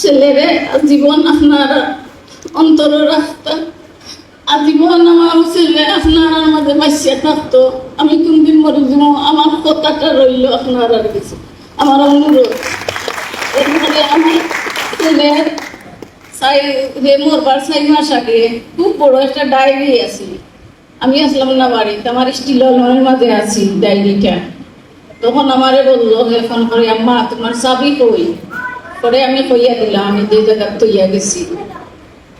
ছেলেরে জীবন আপনার অন্তর রাখতা আজীবন আমার ছেলে আপনার মাঝে বাঁচিয়ে থাকতো। আমি কোনদিন মরে যাব? আমার কথাটা রইল আপনার কিছু। আমার অনুরোধ। এরপরে আমার ছেলে চাই হে মরবার চাই মাস আগে খুব বড় একটা ডায়েরি আছে। আমি আসলাম না বাড়িতে, আমার স্টিল লনের মাঝে আছি ডায়েরিটা। তখন আমারে বলল এখন করে আম্মা তোমার চাবি কই? পরে আমি কইয়া দিলাম, আমি যে জায়গা তৈয়া গেছি।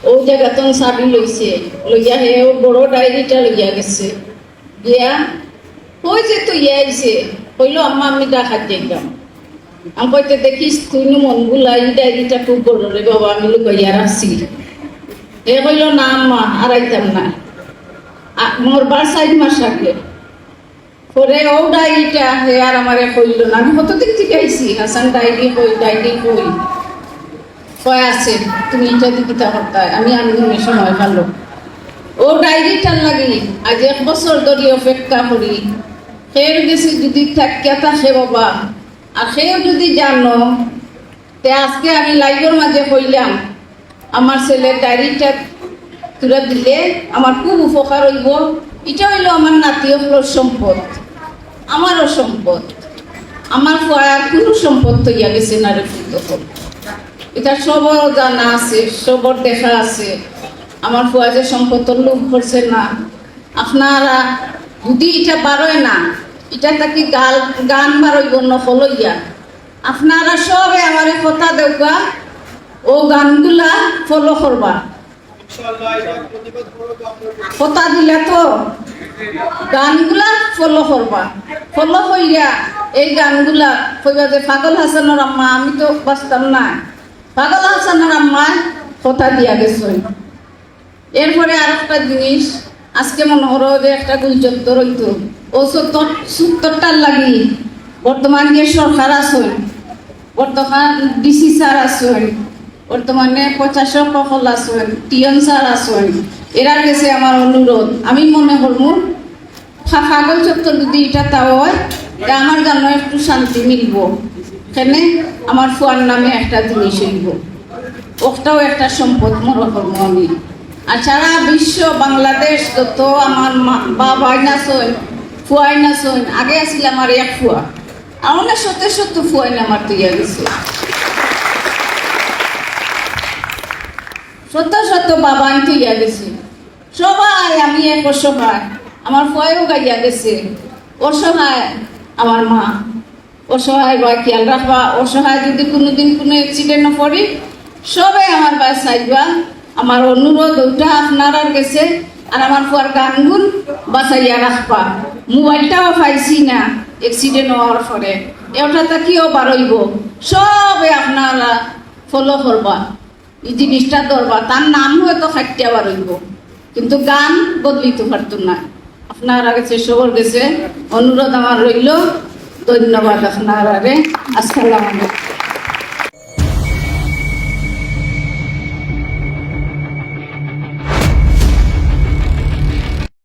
ও জায়গা তখন চাবি লইছে লইয়া হে ও বড় ডায়েরিটা লইয়া গেছে। গিয়া কই যে তৈয়া আইছে? কইলো, আম্মা, আমি ডাকাত যাইতাম আমি কইতে, দেখিস তুই মনগুলা এই ডায়েরিটা খুব বড় রে বাবা, আমি লুকাইয়া রাখছি। এ কইল, না, আম্মা, আর আইতাম না। মোর বার সাইড মাস আগে পরে ও ডায়েরিটা হে আর আমারে কইল না। আমি কত দিক থেকে আইছি হাসান ডায়েরি কই ডায়েরি কই? কয় আছে? তুমি এটা দিকে করতায় আমি আন্দোলনের সময় ভালো ও ডায়েরিটার লাগি। আজ এক বছর ধরে অপেক্ষা করি। ফের গেছি যদি থাকিয়া থাকে বাবা। আর সেও যদি জানো, তে আজকে আমি লাইভের মাঝে কইলাম, আমার ছেলের ডায়েরিটা তুলে দিলে আমার খুব উপকার হইব। এটা হইল আমার নাতি হলোর সম্পদ। আমারও সম্পদ। আমার আর কোনো সম্পদ তৈয়া গেছে না রে তখন এটা সবর জানা আছে সবর দেখা আছে। আমার ফুয়া যে সম্পদ লোভ করছে না। আপনারা যদি এটা বারোয় না এটা তাকে গাল গান বারইব নকলইয়া আপনারা সবে আমার কথা দেওয়া ও গানগুলা ফলো করবা। কথা দিলা তো গানগুলা ফলো করবা। ফলো কইরা এই গানগুলা কইবা যে, পাগল হাসানের আম্মা, আমি তো বাঁচতাম না। পাগল হাসানের আম্মা কথা দিয়া গেছে। এরপরে আর একটা জিনিস, আজকে মনে করো যে একটা গুলচত্বর হইতো। ও সত্তর, সত্তরটার লাগি বর্তমান যে সরকার আছে, বর্তমান ডিসি স্যার আছেন বর্তমানে প্রশাসক সকল আছেন টিয়ন স্যার আছেন এরার কাছে আমার অনুরোধ, আমি মনে করব কাগজ চত্বর যদি এটা তাও হয় আমার জন্য একটু শান্তি মিলব। এখানে আমার ফুয়ার নামে একটা জিনিস হইব ওটাও একটা সম্পদ মনে করব আমি। আর সারা বিশ্ব, বাংলাদেশ যত আমার মা বাবা নাচন ফুয়াই নাচন আগে আসছিল আমার এক ফুয়া। আমার সত্যি সত্য ফুয়াই আমার তৈয়া গেছে সত্য সত্য বাবা আমি তৈয়া গেছি? সবাই, আমি এক অসহায়। আমার ফুয়াইও গাইয়া গেছে। অসহায় আমার মা। অসহায় বা খেয়াল রাখবা। অসহায় যদি কোনোদিন কোনো অ্যাক্সিডেন্ট পড়ি সবে আমার বাস চাইবা। আমার অনুরোধ ওটা আপনার গেছে। আর আমার ফুয়ার গানগুন বাঁচাইয়া রাখবা। মোবাইলটাও পাইছি না অ্যাক্সিডেন্ট হওয়ার পরে। এটা তাকিও বারইব সবে আপনারা ফলো করবা। এই জিনিসটা দরবার, তার নাম হয়তো খাটতে আবার হইব। কিন্তু গান বদলিতে পারত না। আপনার কাছে সবর গেছে, অনুরোধ আমার রইল। ধন্যবাদ আপনার আগে। আসসালাম আলাইকুম।